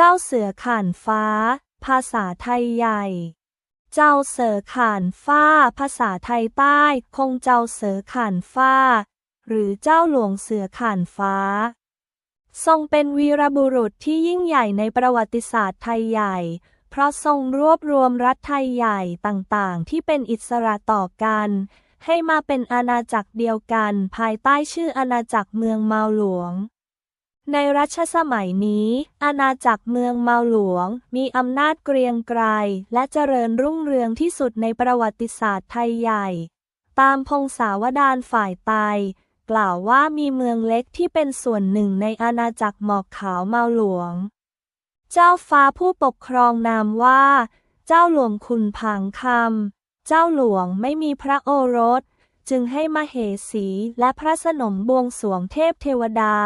เจ้าเสือข่านฟ้า ภาษาไทยใหญ่ เจ้าเสือข่านฟ้า ภาษาไทยใต้ คงเจ้าเสือข่านฟ้า หรือเจ้าหลวงเสือข่านฟ้า ทรงเป็นวีรบุรุษที่ยิ่งใหญ่ในประวัติศาสตร์ไทยใหญ่ เพราะทรงรวบรวมรัฐไทยใหญ่ต่างๆ ที่เป็นอิสระต่อกัน ให้มาเป็นอาณาจักรเดียวกัน ภายใต้ชื่ออาณาจักรเมืองเมาหลวง ในรัชสมัยนี้ อาณาจักรเมืองเมาหลวง มีอำนาจเกรียงไกรและเจริญรุ่งเรืองที่สุดในประวัติศาสตร์ไทยใหญ่ ตามพงศาวดารฝ่ายไตกล่าวว่ามีเมืองเล็กที่เป็นส่วนหนึ่งในอาณาจักรหมอกขาวเมาหลวง เจ้าฟ้าผู้ปกครองนามว่า เจ้าหลวงขุนผางคำ เจ้าหลวงไม่มีพระโอรส จึงให้มเหสีและพระสนมบวงสวงเทพเทวดา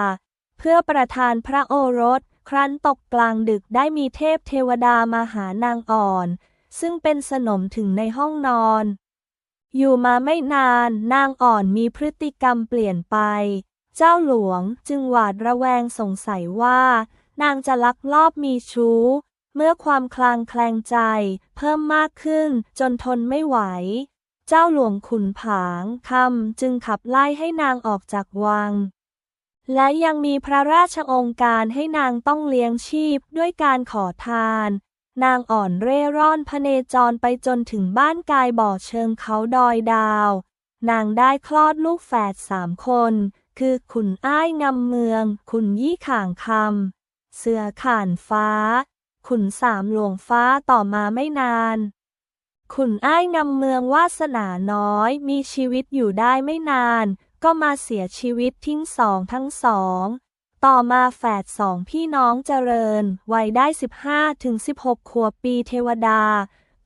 พื่อประทานพระโอรส ครั้นตกกลางดึกได้มีเทพเทวดามาหานางอ่อน ซึ่งเป็นสนมถึงในห้องนอน อยู่มาไม่นานนางอ่อนมีพฤติกรรมเปลี่ยนไป เจ้าหลวงจึงหวาดระแวงสงสัยว่า นางจะลักลอบมีชู้ เมื่อความคลางแคลงใจ เพิ่มมากขึ้นจนทนไม่ไหว เจ้าหลวงขุนผางคำจึงขับไล่ให้นางออกจากวัง และยังมีพระราชองค์การให้นางต้องเลี้ยงชีพด้วยการขอทาน นางอ่อนเร่ร่อนพเนจรไปจนถึงบ้านกายบ่อเชิงเขาดอยดาว นางได้คลอดลูกแฝดสามคน คือขุนอ้ายงำเมือง ขุนยี่ข่างคำ เสือข่านฟ้า ขุนสามหลวงฟ้าต่อมาไม่นานขุนอ้ายงำเมืองวาสนาน้อยมีชีวิตอยู่ได้ไม่นาน ก็มาเสียชีวิตทิ้งสองทั้งสอง ต่อมาแฝดสองพี่น้องเจริญ วัยได้ 15ถึง16 ขวบปีเทวดา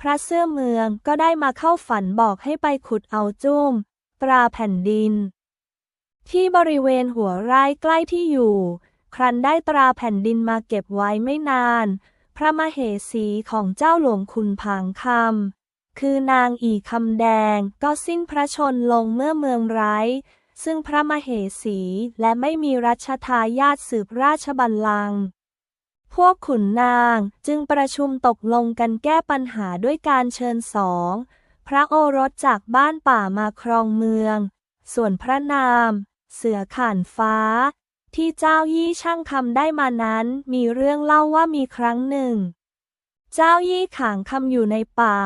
พระเสื้อเมืองก็ได้มาเข้าฝันบอกให้ไปขุดเอาจุ้ม ตราแผ่นดิน ที่บริเวณหัวไร่ใกล้ที่อยู่ ครั้นได้ตราแผ่นดินมาเก็บไว้ไม่นาน พระมเหสีของเจ้าหลวงขุนผางคำคือนางอีคำแดงก็สิ้นพระชนลงเมื่อเมืองไร้ ซึ่งพระมเหสีและไม่มีรัชทายาทสืบราชบัลลังก์พวกขุนนางจึงประชุมตกลงกันแก้ปัญหาด้วยการเชิญสอง พระโอรสจากบ้านป่ามาครองเมือง ส่วนพระนาม เสือข่านฟ้า ที่เจ้ายี่ช่างคำได้มานั้นมีเรื่องเล่าว่ามีครั้งหนึ่ง เจ้ายี่ขางคำอยู่ในป่า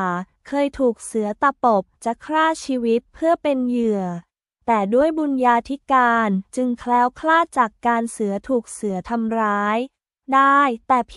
เคยถูกเสือตะปบจะฆ่าชีวิตเพื่อเป็นเหยื่อ แต่ด้วยบุญญาธิการจึงแคล้วคลาดจากการเสือถูกเสือทำร้าย ได้แต่เพียง